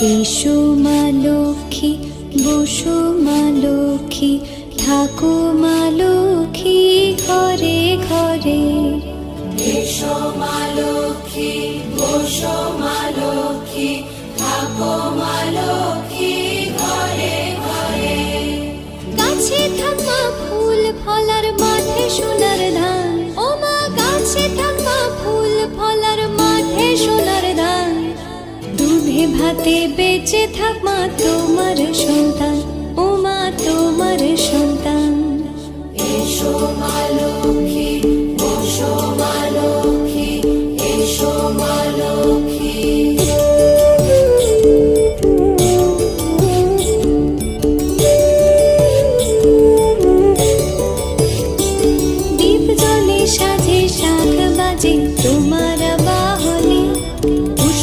এসো মা লক্ষ্মী, বসো মা লক্ষ্মী, থাকো মা লক্ষ্মী ঘরে ঘরে। এসো মা লক্ষ্মী, বসো মা লক্ষ্মী, থাকো মা ভাতে বেঁচে থাক মা তোমার সন্তান। ও মা তোমার সন্তান। এসো মা লক্ষ্মী, বসো মা লক্ষ্মী।